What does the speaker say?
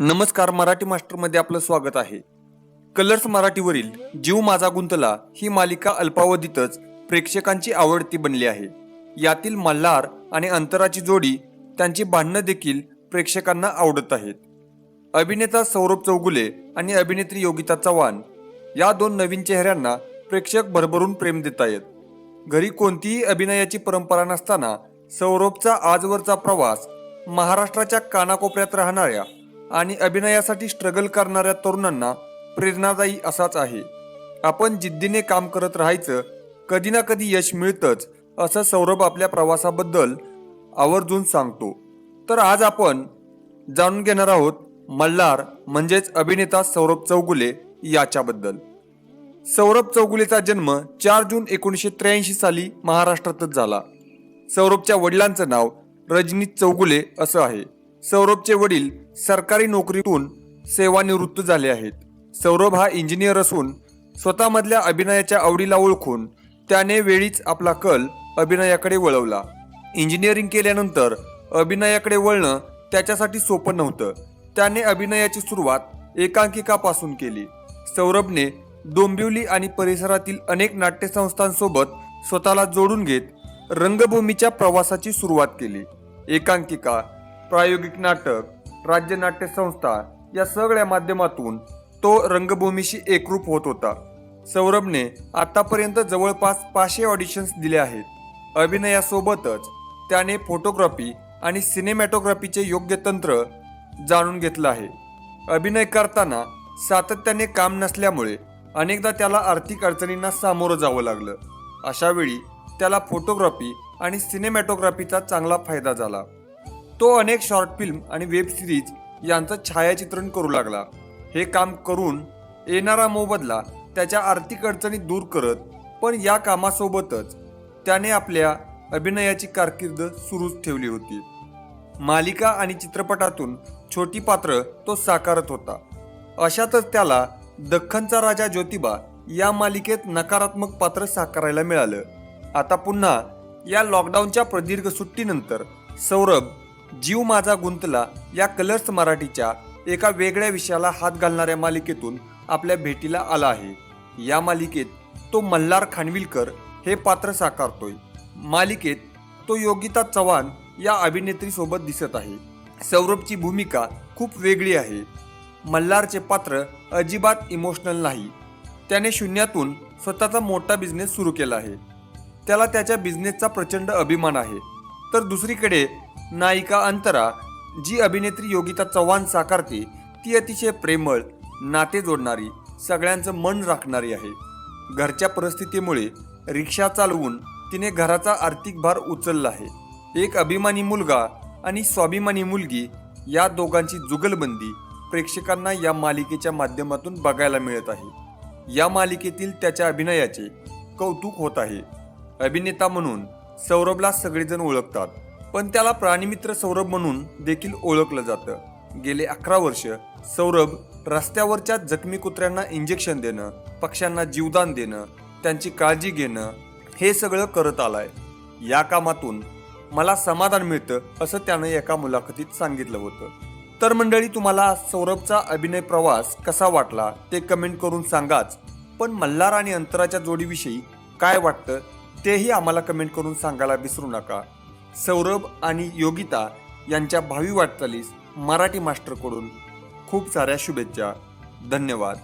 नमस्कार मराठी मास्टरमध्ये आपलं स्वागत आहे. कलर्स मराठीवरील जीव माझा गुंतला ही मालिका अल्पावधीतच प्रेक्षकांची आवडती बनली आहे. यातील मल्हार आणि अंतराची जोडी त्यांची भांडणं देखील प्रेक्षकांना आवडत आहेत. अभिनेता सौरभ चौगुले आणि अभिनेत्री योगिता चव्हाण या दोन नवीन चेहऱ्यांना प्रेक्षक भरभरून प्रेम देत आहेत. घरी कोणतीही अभिनयाची परंपरा नसताना सौरभचा आजवरचा प्रवास महाराष्ट्राच्या कानाकोपऱ्यात राहणाऱ्या आणि अभिनयासाठी स्ट्रगल करणाऱ्या तरुणांना प्रेरणादायी असाच आहे. आपण जिद्दीने काम करत राहायचं कधी ना कधी यश मिळतंच असं सौरभ आपल्या प्रवासाबद्दल आवर्जून सांगतो. तर आज आपण जाणून घेणार आहोत मल्हार म्हणजेच अभिनेता सौरभ चौगुले याच्याबद्दल. सौरभ चौगुलेचा जन्म चार जून एकोणीसशे त्र्याऐंशी साली महाराष्ट्रातच झाला. सौरभच्या वडिलांचं नाव रजनीत चौगुले असं आहे. सौरभचे वडील सरकारी नोकरीतून सेवानिवृत्त झाले आहेत. सौरभ हा इंजिनियर असून स्वतःमधल्या अभिनयाच्या आवडीला ओळखून त्याने वेळीच आपला कल अभिनयाकडे वळवला. इंजिनिअरिंग केल्यानंतर अभिनयाकडे वळणं त्याच्यासाठी सोपं नव्हतं. त्याने अभिनयाची सुरुवात एकांकिकापासून केली. सौरभने डोंबिवली आणि परिसरातील अनेक नाट्यसंस्थांसोबत स्वतःला जोडून घेत रंगभूमीच्या प्रवासाची सुरुवात केली. एकांकिका प्रायोगिक नाटक राज्य नाट्य संस्था या सगळ्या माध्यमातून तो रंगभूमीशी एकरूप होत होता. सौरभने आतापर्यंत जवळपास पाचशे ऑडिशन्स दिले आहेत. अभिनयासोबतच त्याने फोटोग्राफी आणि सिनेमॅटोग्राफीचे योग्य तंत्र जाणून घेतलं आहे. अभिनय करताना सातत्याने काम नसल्यामुळे अनेकदा त्याला आर्थिक अडचणींना सामोरं जावं लागलं. अशावेळी त्याला फोटोग्राफी आणि सिनेमॅटोग्राफीचा चांगला फायदा झाला. तो अनेक शॉर्ट फिल्म आणि वेब सिरीज यांचं छायाचित्रण करू लागला. हे काम करून येणारा मोबदला त्याच्या आर्थिक अडचणी दूर करत पण या कामासोबतच त्याने आपल्या अभिनयाची कारकीर्द सुरूच ठेवली होती. मालिका आणि चित्रपटातून छोटी पात्र तो साकारत होता. अशातच त्याला दख्खनचा राजा ज्योतिबा या मालिकेत नकारात्मक पात्र साकारायला मिळालं. आता पुन्हा या लॉकडाऊनच्या प्रदीर्घ सुट्टीनंतर सौरभ जीव माझा गुंतला या कलर्स मराठीच्या एका वेगळ्या विषयाला हात घालणाऱ्या मालिकेतून आपल्या भेटीला आला आहे. या मालिकेत तो मल्हार खानविलकर हे पात्र साकारतोय. मालिकेत तो योगिता चव्हाण या अभिनेत्रीसोबत दिसत आहे. सौरभची भूमिका खूप वेगळी आहे. मल्हारचे पात्र अजिबात इमोशनल नाही. त्याने शून्यातून स्वतःचा मोठा बिझनेस सुरू केला आहे. त्याला त्याच्या बिझनेसचा प्रचंड अभिमान आहे. तर दुसरीकडे नायिका अंतरा जी अभिनेत्री योगिता चव्हाण साकारते ती अतिशय प्रेमळ नाते जोडणारी सगळ्यांचं मन राखणारी आहे. घरच्या परिस्थितीमुळे रिक्षा चालवून तिने घराचा आर्थिक भार उचलला आहे. एक अभिमानी मुलगा आणि स्वाभिमानी मुलगी या दोघांची जुगलबंदी प्रेक्षकांना या मालिकेच्या माध्यमातून बघायला मिळत आहे. या मालिकेतील त्याच्या अभिनयाचे कौतुक होत आहे. अभिनेता म्हणून सौरभला सगळेजण ओळखतात. पण त्याला प्राणीमित्र सौरभ म्हणून देखील ओळखलं जातं. गेले अकरा वर्ष सौरभ रस्त्यावरच्या जखमी कुत्र्यांना इंजेक्शन देणं पक्ष्यांना जीवदान देणं त्यांची काळजी घेणं हे सगळं करत आलाय. या कामातून मला समाधान मिळतं असं त्यानं एका मुलाखतीत सांगितलं होतं. तर मंडळी तुम्हाला सौरभचा अभिनय प्रवास कसा वाटला ते कमेंट करून सांगाच. पण मल्हार आणि अंतराच्या जोडीविषयी काय वाटतं तेही आम्हाला कमेंट करून सांगायला विसरू नका. सौरभ आणि योगिता यांच्या भावी वाटचालीस मराठी मास्टरकडून खूप साऱ्या शुभेच्छा. धन्यवाद.